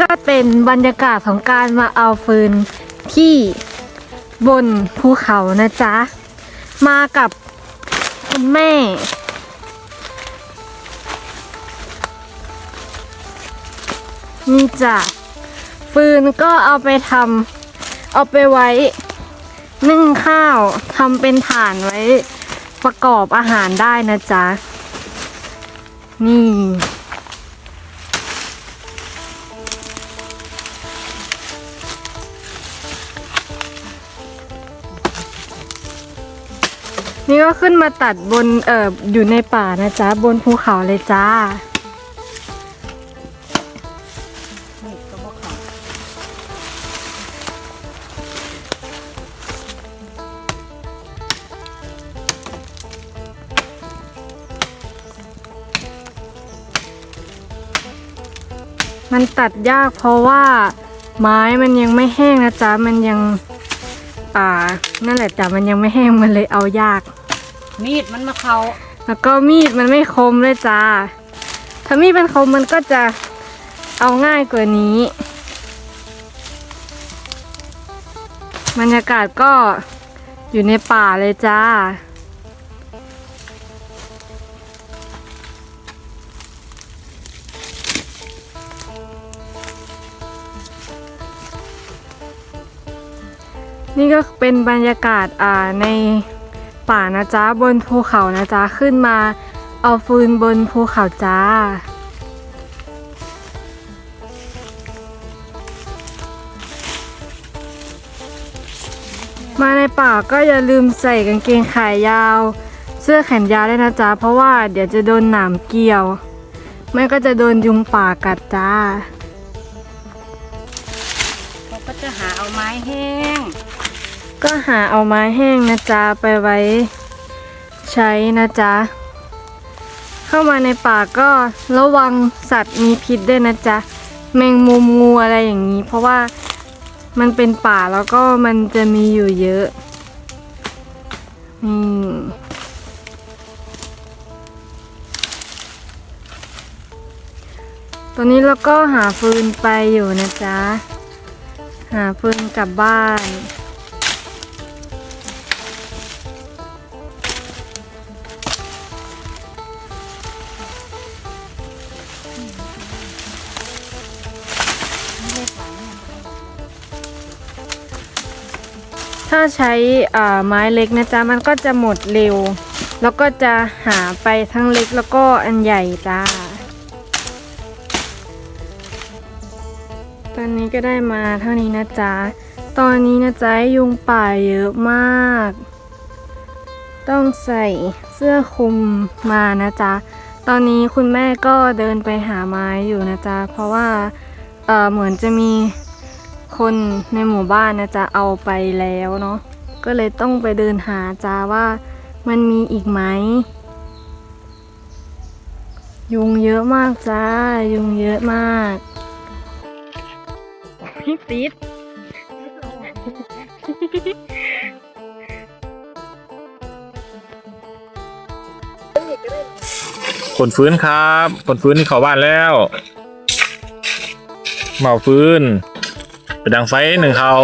ก็เป็นบรรยากาศของการมาเอาฟืนที่บนภูเขานะจ๊ะ มากับคุณแม่ นี่จ้ะฟืนก็เอาไปทำเอาไปไว้นึ่งข้าวทำเป็นฐานไว้ประกอบอาหารได้นะจ๊ะ นี่ นี่ก็ขึ้นมาตัดบนเอ่ออยู่ในป่านะจ๊ะ บนภูเขาเลยจ้า มันตัดยากเพราะว่าไม้มันยังไม่แห้งนะจ๊ะ มันยัง อ่า นั่นแหละจ้ะ มันยังไม่แห้ง มันเลยเอายาก มีดมันมาเขาแล้วก็มีดมันไม่คมเลยจ้า ถ้ามีดเป็นคมมันก็จะเอาง่ายกว่านี้ บรรยากาศก็อยู่ในป่าเลยจ้า นี่ก็เป็นบรรยากาศอ่าใน ป่านะจ๊ะ บนภูเขานะจ๊ะ ขึ้นมา เอาฟืนบนภูเขาจ้า มาในป่าก็อย่าลืมใส่กางเกงขายาว เสื้อแขนยาวด้วยนะจ๊ะ เพราะว่าเดี๋ยวจะโดนหนามเกี่ยว ไม่ก็จะโดนยุงป่ากัดจ้า เขาก็จะหาเอาไม้แห้ง ก็หาเอาไม้แห้งนะจ๊ะไปไว้ ใช้นะจ๊ะ เข้ามาในป่าก็ระวังสัตว์มีพิษด้วยนะจ๊ะ แมงมุมงูอะไรอย่างนี้ เพราะว่ามันเป็นป่าแล้วก็มันจะมีอยู่เยอะนี่ตอนนี้เราก็หาฟืนไปอยู่นะจ๊ะ หาฟืนกลับบ้าน ถ้าใช้ไม้เล็กนะจ๊ะมันก็จะหมดเร็ว แล้วก็จะหาไปทั้งเล็กแล้วก็อันใหญ่จ้า ตอนนี้ก็ได้มาเท่านี้นะจ๊ะ ตอนนี้นะจ๊ะยุงป่าเยอะมาก ต้องใส่เสื้อคลุมมานะจ๊ะ ตอนนี้คุณแม่ก็เดินไปหาไม้อยู่นะจ๊ะ เพราะว่าเเหมือนจะมี คนในหมู่บ้านนะจ๊ะเอาไปแล้วเนาะก็เลยต้องไปเดินหาจ้าว่ามันมีอีกไหม ยุงเยอะมากจ้า ยุงเยอะมากพี่ติดคนฟื้นครับ คนฟื้นที่เขาบ้านแล้ว เมาฟื้น ไปดังไฟหนึ่งเขา